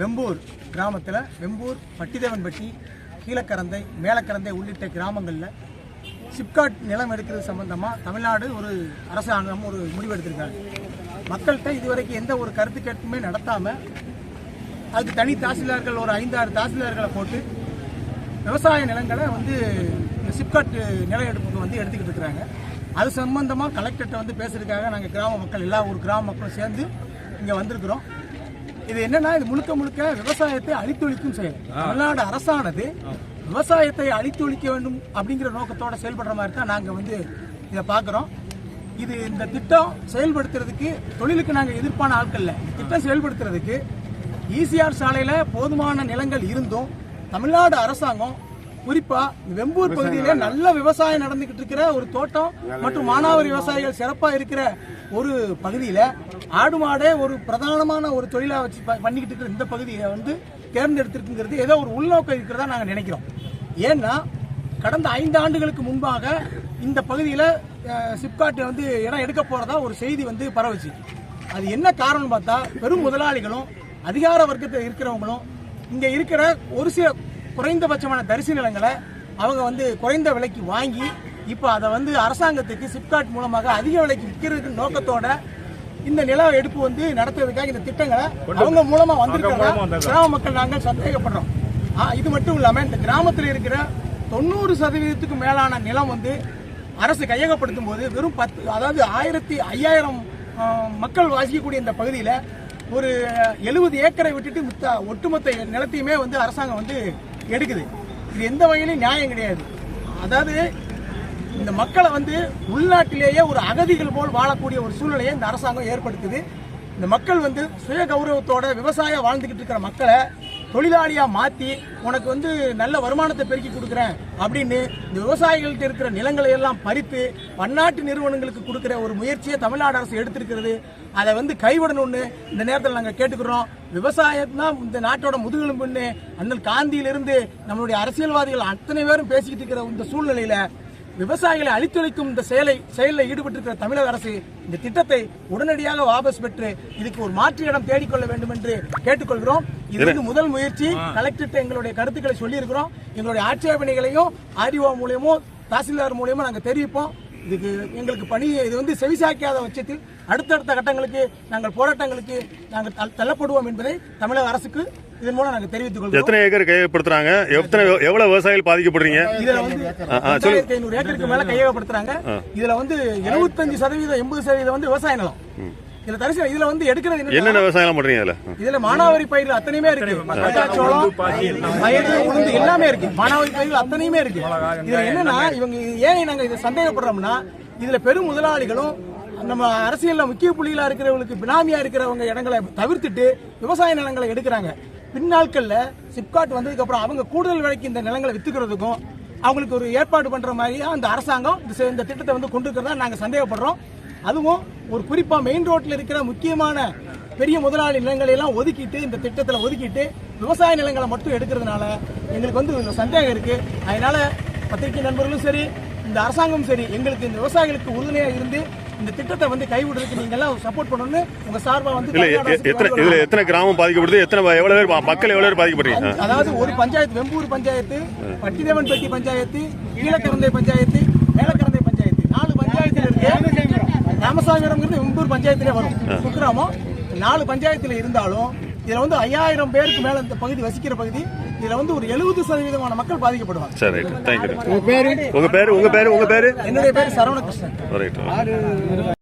வெம்பூர் கிராமத்தில் வெம்பூர் பட்டிதேவன்பட்டி கீழக்கரந்தை மேலக்கரந்தை உள்ளிட்ட கிராமங்களில் சிப்காட் நிலம் எடுக்கிறது சம்பந்தமாக தமிழ்நாடு ஒரு அரசாங்கம் ஒரு முடிவு எடுத்திருக்காங்க. மக்கள்கிட்ட இதுவரைக்கும் எந்த ஒரு கருத்து கேட்புமே நடத்தாமல் அதுக்கு தனி தாசில்தார்கள் ஒரு ஐந்தாறு தாசில்தார்களை போட்டு விவசாய நிலங்களை வந்து இந்த சிப்காட் நில எடுப்புக்கு வந்து எடுத்துக்கிட்டு இருக்கிறாங்க. அது சம்பந்தமாக கலெக்டர்கிட்ட வந்து பேசுறதுக்காக நாங்கள் கிராம மக்கள் எல்லா ஊர் கிராம மக்களும் சேர்ந்து இங்கே வந்திருக்கிறோம். இது என்னன்னா இது முழுக்க முழுக்க விவசாயத்தை அழித்தொழிக்கும் செயல். தமிழ்நாடு அரசானது விவசாயத்தை அழித்தொழிக்க வேண்டும் அப்படிங்கிற நோக்கத்தோட செயல்படுற மாதிரி தான் நாங்கள் வந்து இதை பார்க்குறோம். இது இந்த திட்டம் செயல்படுத்துறதுக்கு தொழிலுக்கு நாங்கள் எதிர்ப்பான ஆட்கள் இல்லை. திட்டம் செயல்படுத்துறதுக்கு ஈசிஆர் சாலையில போதுமான நிலங்கள் இருந்தும் தமிழ்நாடு அரசாங்கம் குறிப்பா வெம்பூர் பகுதியில நல்ல விவசாயம் நடந்துகிட்டு இருக்கிற ஒரு தோட்டம் மற்றும் மானாவாரி விவசாயிகள் சிறப்பா இருக்கிற ஒரு பகுதியில் ஆடு மாடே ஒரு பிரதானமான ஒரு தொழிலாக வச்சு ப- பண்ணிக்கிட்டு இருக்கிற இந்த பகுதியை வந்து தேர்ந்தெடுத்திருக்குங்கிறது ஏதோ ஒரு உள்நோக்கம் இருக்கிறதா நாங்கள் நினைக்கிறோம். ஏன்னா கடந்த ஐந்து ஆண்டுகளுக்கு முன்பாக இந்த பகுதியில் சிப்காட் வந்து இடம் எடுக்க போகிறதா ஒரு செய்தி வந்து பரவுச்சு. அது என்ன காரணம் பார்த்தா பெரும் முதலாளிகளும் அதிகார வர்க்கத்தில் இருக்கிறவங்களும் இங்கே இருக்கிற ஒரு சில குறைந்தபட்சமான தரிசு நிலங்களை அவங்க வந்து குறைந்த விலைக்கு வாங்கி இப்போ அதை வந்து அரசாங்கத்துக்கு சிப்காட் மூலமாக அதிக விலைக்கு விற்கிறதுக்கு நோக்கத்தோட இந்த நில எடுப்பு வந்து நடத்துறதுக்காக இந்த திட்டங்களை அவங்க மூலமா வந்திருக்கிறதா கிராம மக்கள் நாங்கள் சந்தேகப்படுறோம். இது மட்டும் இல்லாம இந்த கிராமத்தில் இருக்கிற தொண்ணூறு சதவீதத்துக்கு மேலான நிலம் வந்து அரசு கையகப்படுத்தும் போது வெறும் பத்து அதாவது ஆயிரத்தி ஐயாயிரம் மக்கள் வாசிக்கக்கூடிய இந்த பகுதியில் ஒரு எழுபது ஏக்கரை விட்டுட்டு மித்த ஒட்டுமொத்த நிலத்தையுமே வந்து அரசாங்கம் வந்து எடுக்குது. இது எந்த வகையிலும் நியாயம் கிடையாது. அதாவது இந்த மக்களை வந்து உள்நாட்டிலேயே ஒரு அகதிகள் போல் வாழக்கூடிய ஒரு சூழ்நிலையை இந்த அரசாங்கம் ஏற்படுத்துது. இந்த மக்கள் வந்து சுய கௌரவத்தோட விவசாயம் வாழ்ந்துகிட்டு இருக்கிற மக்களை தொழிலாளியா மாத்தி உனக்கு வந்து நல்ல வருமானத்தை பெருக்கி கொடுக்குறேன் அப்படின்னு இந்த விவசாயிகள்கிட்ட இருக்கிற நிலங்களை எல்லாம் பறித்து பன்னாட்டு நிறுவனங்களுக்கு கொடுக்குற ஒரு முயற்சியை தமிழ்நாடு அரசு எடுத்திருக்கிறது. அதை வந்து கைவிடணும்னு இந்த நேரத்தில் நாங்கள் கேட்டுக்கிறோம். விவசாயம் தான் இந்த நாட்டோட முதுகெலும்புன்னு அண்ணல் காந்தியிலிருந்து நம்மளுடைய அரசியல்வாதிகள் அத்தனை பேரும் பேசிக்கிட்டு இருக்கிற இந்த சூழ்நிலையில விவசாயிகளை அழித்தொழிக்கும் இந்த செயலை செயலில் ஈடுபட்டிருக்கிற தமிழக அரசு இந்த திட்டத்தை உடனடியாக வாபஸ் பெற்று இதுக்கு ஒரு மாற்று இடம் தேடிக்கொள்ள வேண்டும் என்று கேட்டுக்கொள்கிறோம். இது முதல் முயற்சி கலெக்டர்கிட்ட எங்களுடைய கருத்துக்களை சொல்லியிருக்கிறோம். எங்களுடைய ஆட்சேபனைகளையும் ஆர்டிஓ மூலியமோ தாசில்தார் மூலியமோ நாங்கள் தெரிவிப்போம். இதுக்கு எங்களுக்கு பணி இது வந்து செவிசாய்க்காத பட்சத்தில் அடுத்தடுத்த கட்டங்களுக்கு நாங்கள் போராட்டங்களுக்கு நாங்கள் தள்- தள்ளப்படுவோம் என்பதை தமிழக அரசுக்கு இதன் மூலம் நாங்கள் தெரிவித்துக் கொள்கிறோம் எத்தனை ஏக்கர் கையப்படுத்துறாங்க எத்தனை எவ்வளவு விவசாயிகள் பாதிக்கப்படுறீங்க? இதுல வந்து ரெண்டாயிரத்தி ஐநூறு ஏக்கருக்கு மேல கையகப்படுத்துறாங்க. இதுல வந்து 75% சதவீதம் எண்பது சதவீதம் வந்து விவசாய நிலம். இதுல தரிசு இதுல வந்து எடுக்கிறது என்ன- என்னென்ன விவசாயம் பண்றீங்க அதுல இதுல மானாவாரி பயிர்கள் அத்தனையுமே இருக்கு. மக்காச்சோளம் பயிறு உளுந்து எல்லாமே இருக்கு. மானாவாரி பயிர்கள் அத்தனையுமே இருக்கு. இதுல என்னன்னா இவங்க ஏன் நாங்க இதை சந்தேகப்படுறோம்னா இதுல பெரும் முதலாளிகளும் நம்ம அரசியலில் முக்கிய புள்ளிகளா இருக்கிறவங்களுக்கு பினாமியா இருக்கிறவங்க இடங்களை தவிர்த்துட்டு விவசாய நிலங்களை எடுக்கிறாங்க. பின்னாட்கள்ல சிப்காட் வந்ததுக்கு அப்புறம் அவங்க கூடுதல் விலைக்கு இந்த நிலங்களை வித்துக்கிறதுக்கும் அவங்களுக்கு ஒரு ஏற்பாடு பண்ற மாதிரியா அந்த அரசாங்கம் இந்த திட்டத்தை வந்து கொண்டு இருக்கிறதா நாங்க சந்தேகப்படுறோம். அதுவும் ஒரு குறிப்பா மெயின் ரோட்ல இருக்கிற முக்கியமான பெரிய முதலாளி நிலங்களை எல்லாம் ஒதுக்கிட்டு இந்த திட்டத்தில் ஒதுக்கிட்டு விவசாய நிலங்களை மட்டும் எடுக்கிறதுனால எங்களுக்கு வந்து சந்தேகம் இருக்கு. அதனால பத்திரிகை நண்பர்களும் சரி இந்த அரசாங்கமும் சரி எங்களுக்கு இந்த விவசாயிகளுக்கு உறுதுணையா இருந்து இந்த திட்டத்தை வந்து கைவிடுறதுக்கு நீங்க எல்லாம் சப்போர்ட் பண்ணணும்னு உங்க சார்பா வந்து இல்ல எத்தனை இதுல எத்தனை கிராமம் பாதிக்கப்படுது? எத்தனை எவ்வளவு பேர் மக்கள் எவ்வளவு பேர் பாதிக்கப்படுறீங்க? அதாவது ஒரு பஞ்சாயத்து வெம்பூர் பஞ்சாயத்து பட்டிதேவன்பட்டி பஞ்சாயத்து கீழக்கரந்தை பஞ்சாயத்து மேலக்கரந்தை பஞ்சாயத்து. நாலு பஞ்சாயத்துல இருக்கு. ராமசாகரம்ங்கிறது வெம்பூர் பஞ்சாயத்திலே வரும். குக்கிராமம். நாலு பஞ்சாயத்துல இருந்தாலும் இதுல வந்து ஐயாயிரம் பேருக்கு மேல இந்த பகுதி வசிக்கிற பகுதி இதுல வந்து ஒரு எழுபது சதவீதமான மக்கள் பாதிக்கப்படுவாங்க. சரி ரைட் தேங்க்யூ உங்க பேரு? உங்க பேரு உங்க பேரு என்னுடைய பேர் சரவணகிருஷ்ணன். ரைட்